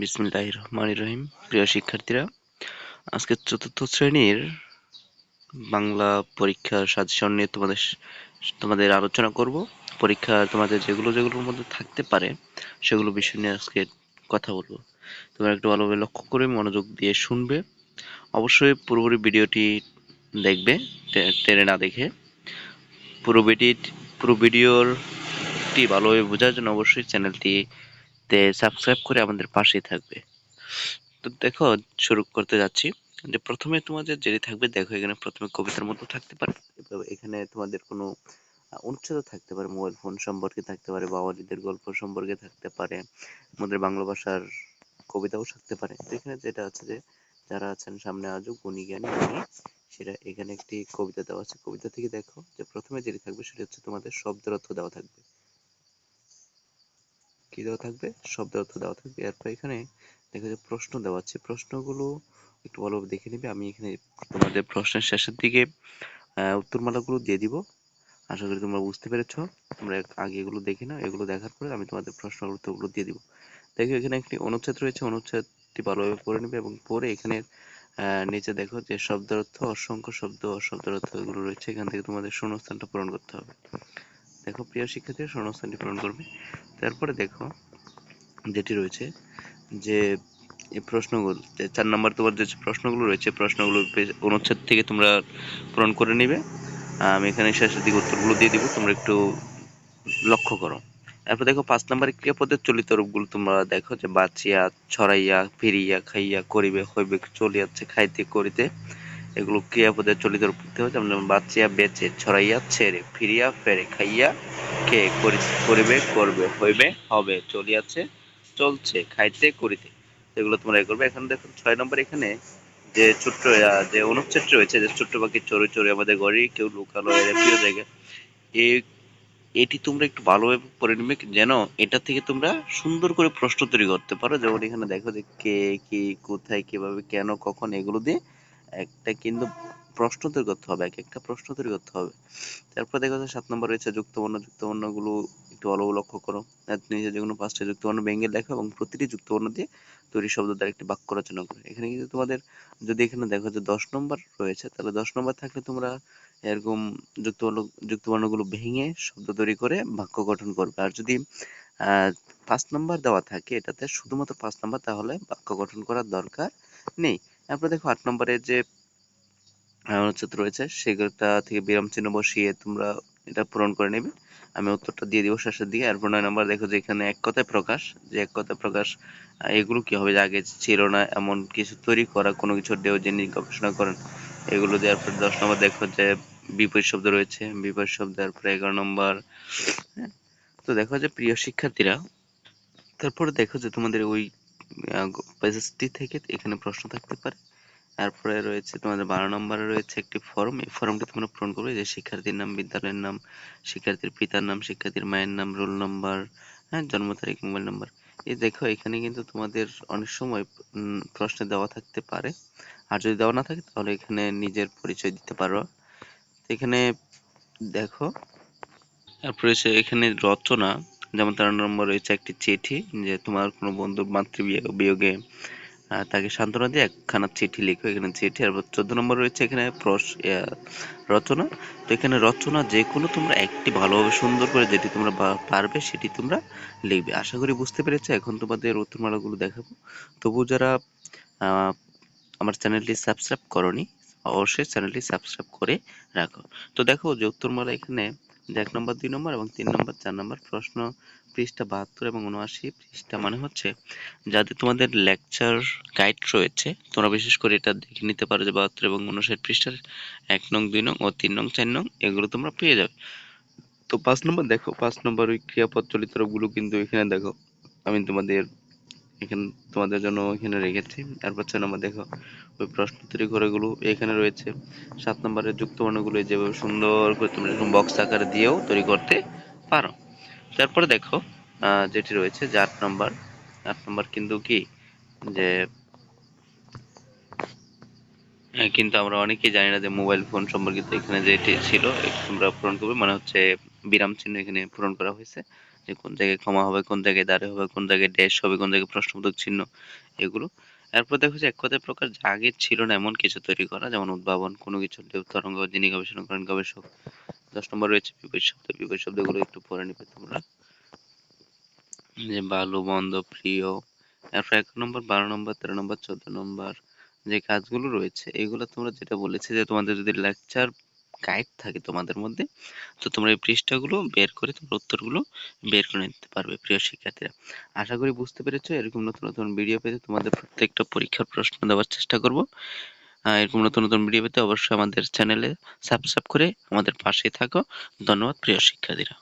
বিসমিল্লাহ রহমান রহিম। প্রিয় শিক্ষার্থীরা, আজকে চতুর্থ শ্রেণির বাংলা পরীক্ষার সাজেশন নিয়ে তোমাদের তোমাদের আলোচনা করব। পরীক্ষা তোমাদের যেগুলো যেগুলোর মধ্যে থাকতে পারে, সেগুলো বিষয় নিয়ে আজকে কথা বলব। তোমরা একটু ভালোভাবে লক্ষ্য করে মনোযোগ দিয়ে শুনবে। অবশ্যই পুরোপুরি ভিডিওটি দেখবে টেনে না দেখে। পুরো ভিডিও পুরো ভিডিওরটি ভালোভাবে বোঝার জন্য অবশ্যই চ্যানেলটি তে সাবস্ক্রাইব করে আমাদের পাশেই থাকবে। তো দেখো, শুরু করতে যাচ্ছি। যে প্রথমে তোমাদের যেটি থাকবে, দেখো এখানে প্রথমে কবিতার মতো থাকতে পারে এখানে তোমাদের কোনো অনুচ্ছেদ থাকতে পারে, মোবাইল ফোন সম্পর্কে থাকতে পারে বাওয়ালিদের গল্প সম্পর্কে থাকতে পারে, আমাদের বাংলা ভাষার কবিতাও থাকতে পারে। তো এখানে যেটা আছে যে, যারা আছেন সামনে আজও গুণী জ্ঞানী সেটা এখানে একটি কবিতা দেওয়া আছে। কবিতা থেকে দেখো, যে প্রথমে যেটি থাকবে, সেটা হচ্ছে তোমাদের শব্দের অর্থ দেওয়া থাকবে। কি দেওয়া থাকবে শব্দ অর্থ দেওয়া থাকবে। এরপর এখানে দেখো যে প্রশ্ন দেওয়া আছে। প্রশ্নগুলো একটু ভালোভাবে দেখে নিবে। আমি এখানে তোমাদের প্রশ্নের শেষের দিকে উত্তরমালাগুলো দিয়ে দিব। আশা করি তোমরা বুঝতে পেরেছ। তোমরা আগে এগুলো দেখে নাও। এগুলো দেখার পরে আমি তোমাদের প্রশ্নের উত্তরগুলো দিয়ে দিব। দেখো, এখানে একটি অনুচ্ছেদ রয়েছে। অনুচ্ছেদটি ভালোভাবে পড়ে নেবে এবং পরে এখানে নিচে দেখো যে শব্দের অর্থ, অসংখ্য শব্দ অশব্দের অর্থ এগুলো রয়েছে। এখান থেকে তোমাদের শূন্যস্থানটা পূরণ করতে হবে। দেখো, প্রিয় শিক্ষার্থীরা, শূন্যস্থানটি পূরণ করবে। তারপরে দেখো যেটি রয়েছে যে এই প্রশ্নগুলো চার নম্বর তোমার যে প্রশ্নগুলো রয়েছে, প্রশ্নগুলো অনুচ্ছেদ থেকে তোমরা পূরণ করে নিবে। আমি এখানে শেষের দিকে উত্তরগুলো দিয়ে দিব, তোমরা একটু লক্ষ্য করো। এরপর দেখো পাঁচ নম্বরের ক্রিয়াপদের চলিত রূপগুলো তোমরা দেখো যে বাঁচিয়া, ছড়াইয়া, ফিরিয়া, খাইয়া, করিবে, হইবে, চলিয়াছে, খাইতে, করিতে। এগুলো ক্রিয়াপদের চলিত রূপ হবে। যেমন বাঁচিয়া, বেঁচে, ছড়াইয়া, ছেড়ে, ফিরিয়া, ফেরে, খাইয়া কে করিবে, করবে, হইবে, হবে, চলিয়াছে, চলছে, খাইতে, করিতে। এগুলো তোমরা করবে। এখন দেখো ছয় নম্বর এখানে যে ছোট্ট যে অনুচ্ছেদ রয়েছে, যে ছোট্ট পাখি চড়ে চড়ে আমাদের ঘরে কেউ লুকালো এর প্রিয় জায়গা। এই এটি তোমরা একটু ভালোভাবে পড়ে নিবে যেন এটা থেকে তোমরা সুন্দর করে প্রশ্ন তৈরি করতে পারো। যেমন এখানে দেখো যে কে, কি, কোথায়, কীভাবে, কেন, কখন এগুলো দিয়ে একটা কিন্তু প্রশ্ন তৈরি করতে হবে, এক একটা প্রশ্ন তৈরি করতে হবে। তারপর দেখা যাচ্ছে সাত নম্বর রয়েছে, যুক্তবর্ণ, যুক্তবর্ণগুলো একটু ভালো লক্ষ্য করো নিজে যেগুলো পাঁচটা যুক্ত যুক্তবর্ণ ভেঙে লেখো এবং প্রতিটি যুক্ত যুক্তবর্ণ দিয়ে তৈরি শব্দ দ্বারা একটি বাক্য রচনা করো। এখানে কিন্তু তোমাদের যদি এখানে দেখো যে দশ নম্বর রয়েছে, তাহলে দশ নম্বর থাকলে তোমরা এরকম যুক্তবর্ণ, যুক্তবর্ণগুলো ভেঙে শব্দ তৈরি করে বাক্য গঠন করবে। আর যদি পাঁচ নম্বর দেওয়া থাকে, এটাতে শুধুমাত্র পাঁচ নম্বর, তাহলে বাক্য গঠন করার দরকার নেই। তারপর দেখো আট নম্বরে যে অনুচ্ছেদ রয়েছে, সেগুলোটা থেকে বিরাম চিহ্ন বসিয়ে তোমরা এটা পূরণ করে নেবে। আমি উত্তরটা দিয়ে দিব শেষের দিকে। এরপর নয় নম্বর দেখো যে এখানে এক কথায় প্রকাশ, যে এক কথায় প্রকাশ এগুলো কি হবে? যে আগে ছিল না, এমন কিছু তৈরি করা, কোনো কিছু দেও যিনি গবেষণা করেন, এগুলো দেওয়ার পর দশ নম্বর দেখো যে বিপরীত শব্দ রয়েছে। বিপরীত শব্দ এরপরে এগারো নম্বর হ্যাঁ? তো দেখো যে প্রিয় শিক্ষার্থীরা, তারপরে দেখো যে তোমাদের ওই পেজটি থেকে এখানে প্রশ্ন থাকতে পারে। তারপরে রয়েছে, তোমাদের বারো নম্বরে রয়েছে একটি ফর্ম। এই ফর্মটি তোমরা পূরণ করবে। যে শিক্ষার্থীর নাম, বিদ্যালয়ের নাম, শিক্ষার্থীর পিতার নাম, শিক্ষার্থীর মায়ের নাম, রোল নম্বর হ্যাঁ জন্ম তারিখ, মোবাইল নাম্বার। এই দেখো, এখানে কিন্তু তোমাদের অনেক সময় প্রশ্নে দেওয়া থাকতে পারে। আর যদি দেওয়া না থাকে, তাহলে এখানে নিজের পরিচয় দিতে পারো। এখানে দেখো, তারপরে এখানে রচনা যেমন তেরো নম্বর রয়েছে একটি চিঠি যে তোমার কোনো বন্ধুর মাতৃবিয়োগে তাকে সান্ত্বনা দিয়ে একখানা চিঠি লিখো। এখানে চিঠি আর চোদ্দ নম্বর রয়েছে এখানে প্রস রচনা। তো এখানে রচনা যে কোনো তোমরা একটি ভালোভাবে সুন্দর করে যেটি তোমরা পারবে সেটি তোমরা লিখবে। আশা করি বুঝতে পেরেছ, এখন তোমাদের উত্তরমালাগুলো দেখাবো। তবু যারা আমার চ্যানেলটি সাবস্ক্রাইব করনি, অবশ্যই চ্যানেলটি সাবস্ক্রাইব করে রাখো। তো দেখো যে উত্তরমালা এখানে এক নম্বর, দুই নম্বর এবং তিন নম্বর, চার নম্বর প্রশ্ন পৃষ্ঠা বাহাত্তর এবং উনআশি। পৃষ্ঠা মানে হচ্ছে যাদের তোমাদের লেকচার গাইড রয়েছে, তোমরা বিশেষ করে এটা দেখে নিতে পারো যে বাহাত্তর এবং উনষাট পৃষ্ঠার এক নং, দুই নং ও তিন নং, চার নং এগুলো তোমরা পেয়ে যাবে। তো পাঁচ নম্বর দেখো, পাঁচ নম্বর ওই ক্রিয়াপদ চলিত কিন্তু এখানে দেখো। আমি তোমাদের এখানে তোমাদের জন্য এখানে রেখেছি। তারপর ছয় নম্বর দেখো, ওই প্রশ্ন তৈরি ঘরগুলো এখানে রয়েছে। সাত নম্বরের যুক্তবর্ণগুলো যেভাবে সুন্দর করে তোমরা এরকম বক্স আকারে দিয়েও তৈরি করতে পারো। তারপরে দেখো যেটি রয়েছে যে আট নম্বর আট নম্বর কিন্তু কি? যে কিন্তু আমরা অনেকেই জানি না যে মোবাইল ফোন সম্পর্কিত এখানে যেটি ছিল তোমরা পূরণ করবে। মানে হচ্ছে বিরাম চিহ্ন এখানে পূরণ করা হয়েছে। যে কোন জায়গায় কমা হবে, কোন জায়গায় দাঁড়ে হবে, কোন জায়গায় ড্যাশ হবে, কোন জায়গায় প্রশ্নবোধক চিহ্ন, এগুলো। এরপর দেখো যে এক কথায় প্রকার যা আগে ছিল না এমন কিছু তৈরি করা, যেমন উদ্ভাবন, কোনো কিছু তরঙ্গ যিনি গবেষণা করেন গবেষক। দশ নম্বর রয়েছে বিপরীত শব্দ, বিপরীত শব্দগুলো একটু পড়ে নিবে তোমরা। যে ভালো মন্দ প্রিয়। এরপর এক নম্বর, বারো নম্বর, তেরো নম্বর, চোদ্দ নম্বর যে কাজগুলো রয়েছে, এগুলো তোমরা যেটা বলেছে যে তোমাদের যদি লেকচার গাইড থাকে তোমাদের মধ্যে। তো তোমরা এই পৃষ্ঠাগুলো বের করে তোমরা উত্তরগুলো বের করে নিতে পারবে, প্রিয় শিক্ষার্থীরা। আশা করি বুঝতে পেরেছ, এরকম নতুন নতুন ভিডিও পেতে তোমাদের প্রত্যেকটা পরীক্ষার প্রশ্ন দেওয়ার চেষ্টা করব। এরকম নতুন নতুন ভিডিও পেতে অবশ্যই আমাদের চ্যানেলে সাবস্ক্রাইব করে আমাদের পাশে থাকো। ধন্যবাদ, প্রিয় শিক্ষার্থীরা।